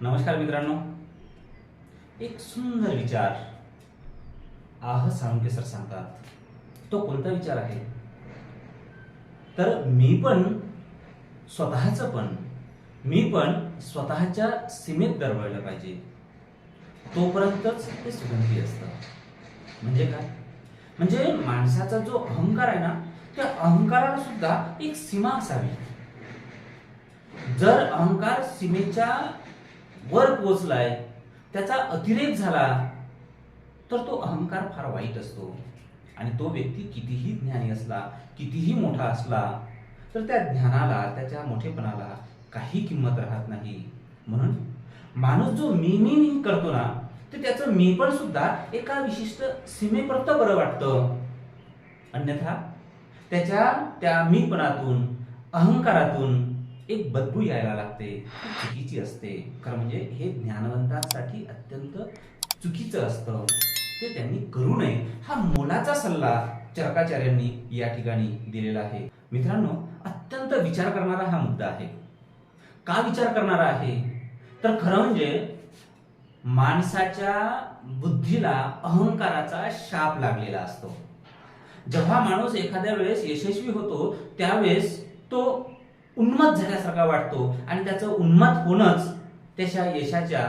नमस्कार मित्रांनो. एक सुंदर विचार आह साळुंके सर सांगतात. तो कोणता विचार आहे? तर मी पण स्वतःच पण मी पण स्वतःच्या सीमेत दरवळलं पाहिजे. तोपर्यंतच ते सुगंधी असतं. म्हणजे काय? म्हणजे माणसाचा जो अहंकार आहे ना त्या अहंकाराला सुद्धा एक सीमा असावी. जर अहंकार सीमेच्या वर पोचलाय त्याचा अतिरेक झाला तर तो अहंकार फार वाईट असतो. आणि तो व्यक्ती कितीही ज्ञानी असला कितीही मोठा असला तर त्या ज्ञानाला त्याच्या मोठेपणाला काही किंमत राहत नाही. म्हणून माणूस जो मी मी मी करतो ना तर त्याचं मी पण सुद्धा एका विशिष्ट सीमेपर्यंत बरं वाटतं. अन्यथा त्याच्या त्या मीपणातून अहंकारातून एक बदबू यायला लागते चुकीची असते. खरं म्हणजे हे ज्ञानवंतांसाठी अत्यंत चुकीचं असतं. ते त्यांनी करू नये. हा मोलाचा सल्ला चरकाचार्यांनी या ठिकाणी दिलेला आहे. मित्रांनो अत्यंत विचार करणारा हा मुद्दा आहे. का विचार करणारा आहे? तर खरं म्हणजे माणसाच्या बुद्धीला अहंकाराचा शाप लागलेला असतो. जेव्हा माणूस एखाद्या वेळेस यशस्वी होतो त्यावेळेस तो उन्मत झाल्यासारखा वाटतो आणि त्याचं उन्मत होणंच त्याच्या यशाच्या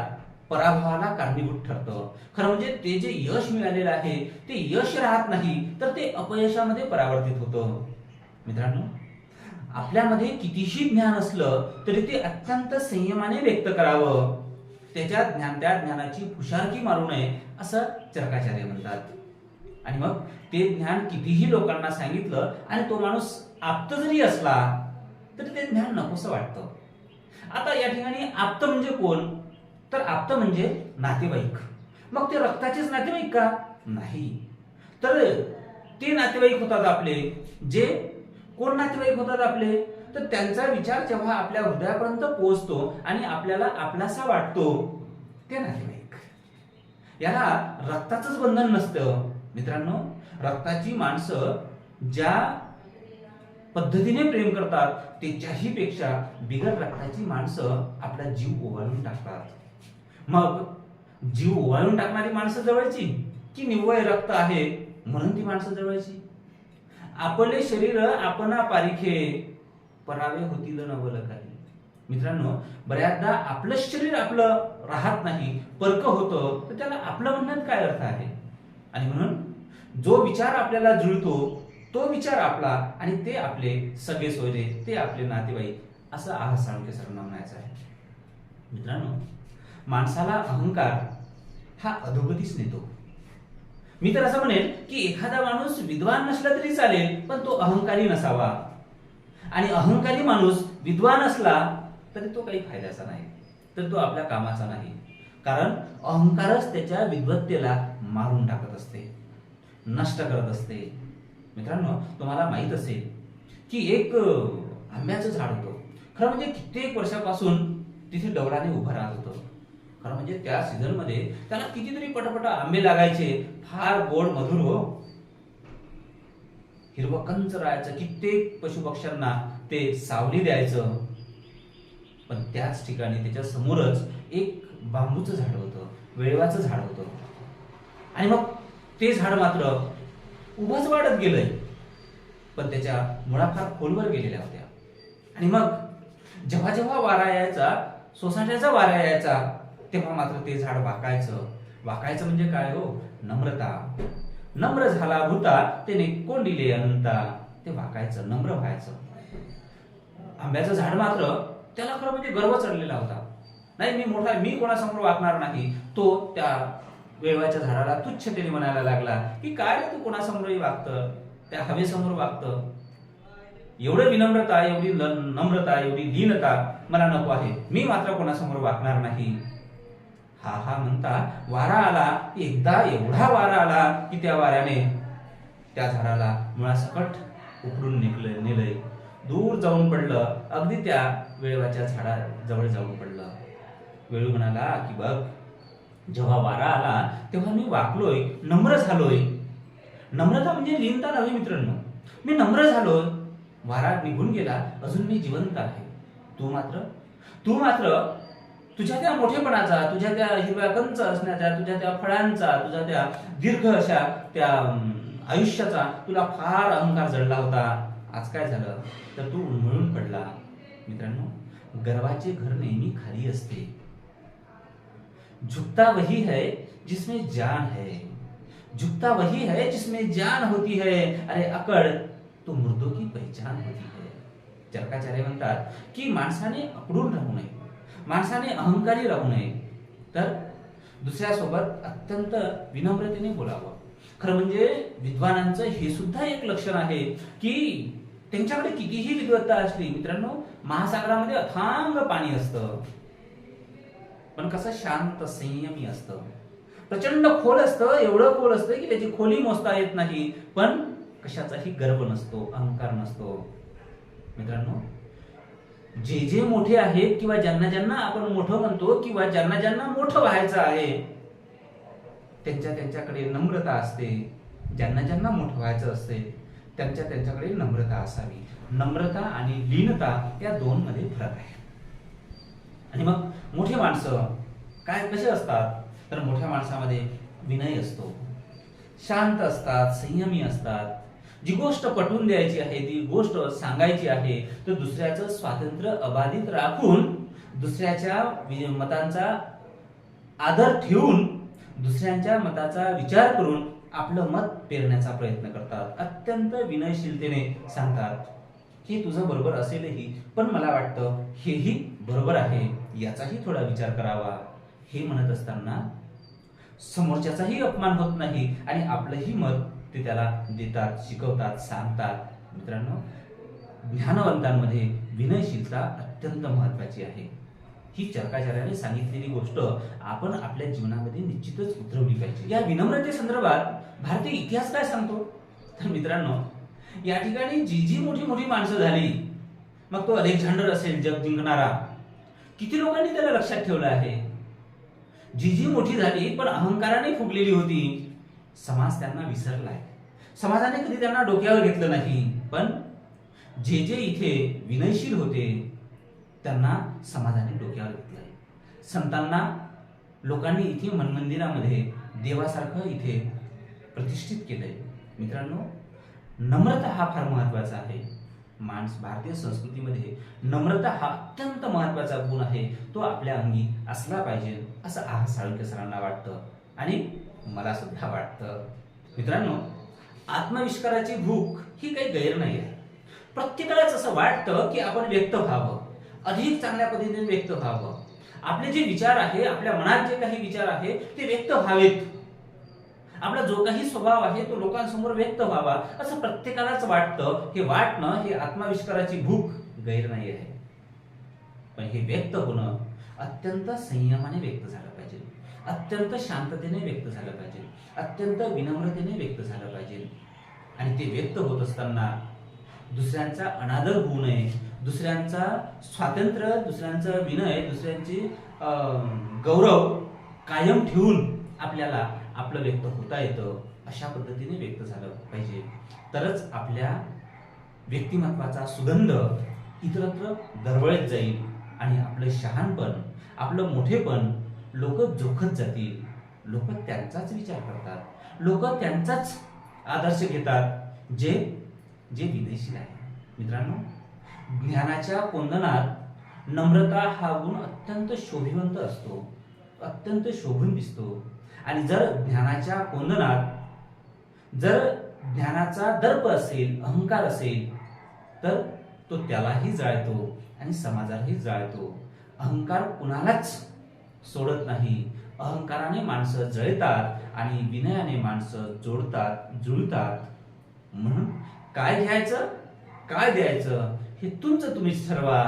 पराभवाला कारणीभूत ठरतं. खरं म्हणजे ते जे यश मिळालेलं आहे ते यश राहत नाही तर ते अपयशामध्ये परावर्तित होतं. मित्रांनो आपल्यामध्ये कितीशी ज्ञान असलं तरी ते अत्यंत संयमाने व्यक्त करावं. त्याच्या ज्ञान त्या ज्ञानाची फुशारकी मारू नये असं चरकाचार्य म्हणतात. आणि मग ते ज्ञान कितीही लोकांना सांगितलं आणि तो माणूस आप्त जरी असला तर ते ज्ञान नकोसं वाटतं. आता या ठिकाणी आप्त म्हणजे कोण? तर आप्त म्हणजे नातेवाईक. मग ते रक्ताचेच नातेवाईक का? नाही. तर ते नातेवाईक होतात आपले. जे कोण नातेवाईक होतात आपले? तर त्यांचा विचार जेव्हा आपल्या हृदयापर्यंत पोहोचतो आणि आपल्याला आपलासा वाटतो ते नातेवाईक. याला रक्ताचंच बंधन नसतं. मित्रांनो रक्ताची माणसं ज्या पद्धतीने प्रेम करतात त्याच्याही पेक्षा बिगर रक्ताची माणसं आपला जीव ओवाळून टाकतात. मग जीव ओवाळून टाकणारी माणसं जवळची की निव्वळ रक्त आहे म्हणून ती माणसं जवळची? आपले शरीर आपणा पारिखे परावे होतील नवल काही. मित्रांनो बऱ्याचदा आपलं शरीर आपलं राहत नाही परक होतं तर त्याला आपलं म्हणण्यात काय अर्थ आहे? आणि म्हणून जो विचार आपल्याला जुळतो तो विचार आपला आणि ते आपले सगळे सोयरे ते आपले नातेवाईक असं आह साळुंके सरांना म्हणायचं आहे. मित्रांनो माणसाला अहंकार हा अधोगतीच नेतो. मी तर असं म्हणेल की एखादा माणूस विद्वान नसला तरी चालेल पण तो अहंकारी नसावा. आणि अहंकारी माणूस विद्वान असला तरी तो काही फायद्याचा नाही तर तो आपल्या कामाचा नाही. कारण अहंकारच त्याच्या विद्वत्तेला मारून टाकत असते नष्ट करत असते. मित्रांनो तुम्हाला माहीत असेल की एक आंब्याचं झाड होतं. खरं म्हणजे कित्येक वर्षापासून तिथे डवराने उभं राहत होतं. खरं म्हणजे त्या सीझनमध्ये त्याला कितीतरी पटापटा आंबे लागायचे फार गोड मधुर हो. हिरवं कंच राहायचं कित्येक पशुपक्ष्यांना ते सावली द्यायचं. पण त्याच ठिकाणी त्याच्या समोरच एक बांबूचं झाड होतं वेळवाचं झाड होतं. आणि मग ते झाड मात्र उभंच वाढत गेलंय. पण त्याच्या मुळा फार खोलवर गेलेल्या होत्या. आणि मग जेव्हा जेव्हा वारा यायचा सोसाट्याचा वारा यायचा तेव्हा मात्र ते झाड वाकायचं. वाकायचं म्हणजे काय हो? नम्रता. नम्र झाला भूता त्याने कोंडिले अनंता. ते वाकायचं नम्र व्हायचं. आंब्याचं झाड मात्र त्याला खरं म्हणजे गर्व चढलेला होता. नाही मी मोठा मी कोणासमोर वाकणार नाही. तो त्या वेळवाच्या झाडाला तुच्छतेने म्हणायला लागला की काय रे तू कोणासमोरही वागतं? त्या हवेसमोर वागतं. एवढं विनम्रता एवढी ल- नम्रता एवढी लीनता मला नको आहे. मी मात्र कोणासमोर वागणार नाही. हा हा म्हणता वारा आला एकदा एवढा वारा आला की त्या वाऱ्याने त्या झाडाला मुळासकट उकडून निघलं नेलंय. दूर जाऊन पडलं अगदी त्या वेळवाच्या झाडा जवळ जाऊन पडलं. वेळू म्हणाला की बघ जेव्हा वारा आला तेव्हा मी वाकलोय नम्र झालोय. नम्रता म्हणजे लीनता नव्हे मित्रांनो. मी नम्र झालोय. वारा निघून गेला अजून मी जिवंत आहे. तू मात्र? तू मात्र तुझ्या त्या मोठेपणाचा तुझ्या त्या हिरव्या कंच असण्याचा तुझ्या त्या फळांचा तुझ्या त्या दीर्घ अशा त्या आयुष्याचा तुला फार अहंकार जडला होता. आज काय झालं? तर तू उन्मळून पडला. मित्रांनो गर्वाचे घर नेहमी खाली असते. झुकता वही है जिसमें जान है। झुकता वही है जिसमें जान होती है। अरे अकड़ तो मुर्दों की पहचान होती है। चरकाचार्य म्हणतात की माणसाने अकडून राहू नये माणसाने अहंकारी राहू नये. तर दुसऱ्यासोबत अत्यंत विनम्रतेने बोलावं. खरं म्हणजे विद्वानांचं हे सुद्धा एक लक्षण आहे की त्यांच्याकडे कितीही विद्वत्ता असली मित्रांनो महासागरामध्ये अथांग पाणी असतं. पण कसं शांत संयमी असतं. प्रचंड खोल असतं एवढं खोल असतं की त्याची खोली मोजता येत नाही. पण कशाचाही गर्व नसतो अहंकार नसतो. मित्रांनो जे जे मोठे आहेत किंवा ज्यांना ज्यांना आपण मोठं म्हणतो किंवा ज्यांना ज्यांना मोठं व्हायचं आहे त्यांच्या त्यांच्याकडे नम्रता असते. ज्यांना ज्यांना मोठं व्हायचं असते त्यांच्या त्यांच्याकडे नम्रता असावी. नम्रता आणि लीनता या दोन मध्ये फरक आहे. आणि मग मोठी माणसं काय कसे असतात? तर मोठ्या माणसामध्ये विनय असतो. शांत असतात संयमी असतात. जी गोष्ट पटवून द्यायची आहे ती गोष्ट सांगायची आहे तर दुसऱ्याचं स्वातंत्र्य अबाधित राखून दुसऱ्याच्या वि- मतांचा आदर ठेवून दुसऱ्यांच्या मताचा विचार करून आपलं मत पेरण्याचा प्रयत्न करतात. अत्यंत विनयशीलतेने सांगतात. हे तुझं बरोबर असेलही पण मला वाटतं हेही बरोबर आहे. याचाही थोडा विचार करावा. हे म्हणत असताना समोरच्याचाही अपमान होत नाही आणि आपलंही मत ते त्याला देतात शिकवतात सांगतात. मित्रांनो ज्ञानवंतांमध्ये विनयशीलता अत्यंत महत्वाची आहे. ही चर्काचार्याने सांगितलेली गोष्ट आपण आपल्या जीवनामध्ये निश्चितच उतरवली पाहिजे. या विनम्रते संदर्भात भारतीय इतिहास काय सांगतो? तर मित्रांनो या ठिकाणी जी जी मोठी मोठी माणसं झाली. मग तो अलेक्झांडर असेल जग जिंकणारा किती लोकांनी त्याला लक्षात ठेवलं आहे? जी जी मोठी झाली पण अहंकाराने फुगलेली होती. समाज त्यांना विसरलाय. समाजाने कधी त्यांना डोक्यावर घेतलं नाही पण जे जे इथे विनयशील होते त्यांना समाजाने डोक्यावर घेतलंय. संतांना लोकांनी इथे मनमंदिरामध्ये देवासारखं इथे प्रतिष्ठित केलंय. मित्रांनो नम्रता हा फार महत्त्वाचा आहे. माणस भारतीय संस्कृतीमध्ये नम्रता हा अत्यंत महत्त्वाचा गुण आहे. तो आपल्या अंगी असला पाहिजे असं आह साळुंके सरांना वाटतं. आणि मला सुद्धा वाटतं. मित्रांनो आत्मविष्काराची भूक ही काही गैर नाही आहे प्रत्येकालाच असं वाटतं की आपण व्यक्त व्हावं. अधिक चांगल्या पद्धतीने व्यक्त व्हावं. आपले जे विचार आहे आपल्या मनात जे काही विचार आहे ते व्यक्त व्हावेत. आपला जो काही स्वभाव आहे तो लोकांसमोर व्यक्त व्हावा असं प्रत्येकालाच वाटतं. हे वाटणं हे आत्माविष्काराची भूक गैर नाही आहे. पण हे व्यक्त होणं अत्यंत संयमाने व्यक्त झालं पाहिजे. अत्यंत शांततेने व्यक्त झालं पाहिजे. अत्यंत विनम्रतेने व्यक्त झालं पाहिजे. आणि ते व्यक्त होत असताना दुसऱ्यांचा अनादर होऊ नये दुसऱ्यांचा स्वातंत्र्य दुसऱ्यांचा विनय दुसऱ्यांची गौरव कायम ठेवून आपल्याला आपलं व्यक्त होता येतं अशा पद्धतीने व्यक्त झालं पाहिजे. तरच आपल्या व्यक्तिमत्वाचा सुगंध इतरत्र दरवळत जाईल आणि आपलं शहाणपण आपलं मोठेपण लोक जोखत जातील. लोक त्यांचाच विचार करतात. लोक त्यांचाच आदर्श घेतात जे जे विदेशी आहे. मित्रांनो ज्ञानाच्या कोंदनात नम्रता हा गुण अत्यंत शोभिवंत असतो अत्यंत शोभून दिसतो. आणि जर ज्ञानाच्या कोंदनात जर ज्ञानाचा दर्प असेल अहंकार असेल तर तो त्यालाही जाळतो आणि समाजालाही जाळतो. अहंकार कुणालाच सोडत नाही. अहंकाराने माणसं जळतात आणि विनयाने माणसं जोडतात जुळतात. म्हणून काय घ्यायचं? काय द्यायचं? हे तुमचं तुम्हीच ठरवा.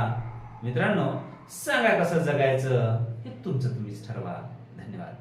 मित्रांनो सांगा कसं जगायचं? हे तुमचं तुम्हीच ठरवा. धन्यवाद.